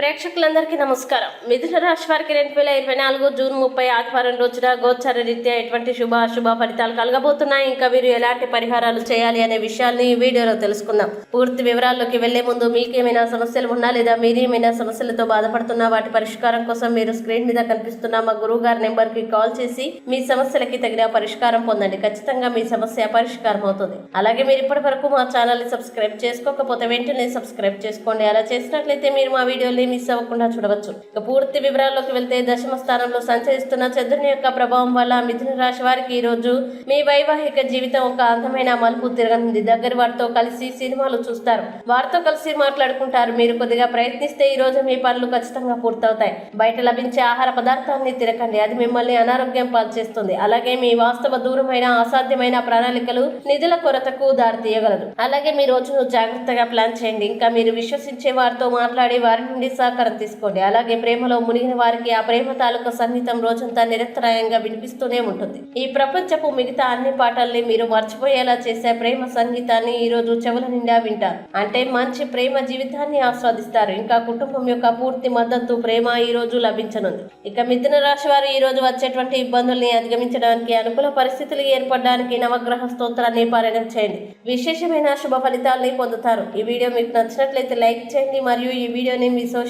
ప్రేక్షకులందరికీ నమస్కారం. మిథున రాశి వారికి రెండు వేల ఇరవై నాలుగు జూన్ ముప్పై ఆదివారం రోజున గోచర రీత్యా ఎటువంటి శుభ అశుభ ఫలితాలు కలగబోతున్నాయి. ఇంకా మీరు ఎలాంటి పరిహారాలు చేయాలి అనే విషయాల్ని ఈ వీడియోలో తెలుసుకుందాం. పూర్తి వివరాల్లోకి వెళ్ళే ముందు మీకేమైనా సమస్యలు ఉన్నా లేదా మీరేమైనా సమస్యలతో బాధపడుతున్నా వాటి పరిష్కారం కోసం మీరు స్క్రీన్ మీద కనిపిస్తున్న మా గురువు గారి నెంబర్కి కాల్ చేసి మీ సమస్యలకి తగిన పరిష్కారం పొందండి. ఖచ్చితంగా మీ సమస్య పరిష్కారం అవుతుంది. అలాగే మీరు ఇప్పటి వరకు మా ఛానల్ని సబ్స్క్రైబ్ చేసుకోకపోతే వెంటనే సబ్స్క్రైబ్ చేసుకోండి. అలా చేసినట్లయితే మీరు మా వీడియోని మిస్ అవ్వకుండా చూడవచ్చు. ఇక పూర్తి వివరాల్లోకి వెళ్తే దశమ స్థానంలో సంచరిస్తున్న చంద్రుని యొక్క ప్రభావం వల్ల మిథున రాశి వారికి ఈ రోజు మీ వైవాహిక జీవితం ఒక అందమైన మలుపు తిరగనుంది. దగ్గర వారితో కలిసి సినిమాలు చూస్తారు. వారితో కలిసి మాట్లాడుకుంటారు. మీరు కొద్దిగా ప్రయత్నిస్తే ఈ రోజు మీ పనులు ఖచ్చితంగా పూర్తవుతాయి. బయట లభించే ఆహార పదార్థాన్ని తిరగండి. అది మిమ్మల్ని అనారోగ్యం పాల్చేస్తుంది. అలాగే మీ వాస్తవ దూరమైన అసాధ్యమైన ప్రణాళికలు నిధుల కొరతకు దారితీయగలదు. అలాగే మీ రోజును జాగ్రత్తగా ప్లాన్ చేయండి. ఇంకా మీరు విశ్వసించే వారితో మాట్లాడి వారి నుండి సహకారం తీసుకోండి. అలాగే ప్రేమలో మునిగిన వారికి ఆ ప్రేమ తాలూకా సంగీతం రోజంతా నిరంతరాయంగా వినిపిస్తూనే ఉంటుంది. ఈ ప్రపంచపు మిగతా అన్ని పాటల్ని మీరు మర్చిపోయేలా చేసే ప్రేమ సంగీతాన్ని ఈ రోజు చెవుల నిండా వింటారు. అంటే మంచి ప్రేమ జీవితాన్ని ఆస్వాదిస్తారు. ఇంకా కుటుంబం యొక్క పూర్తి మద్దతు ప్రేమ ఈ రోజు లభించనుంది. ఇక మిథున రాశి వారు ఈ రోజు వచ్చేటువంటి ఇబ్బందుల్ని అధిగమించడానికి అనుకూల పరిస్థితులు ఏర్పడడానికి నవగ్రహ స్తోత్రాన్ని పారాయణం చేయండి. విశేషమైన శుభ ఫలితాలని పొందుతారు. ఈ వీడియో మీకు నచ్చినట్లయితే లైక్ చేయండి. మరియు ఈ వీడియోని మీ సోషల్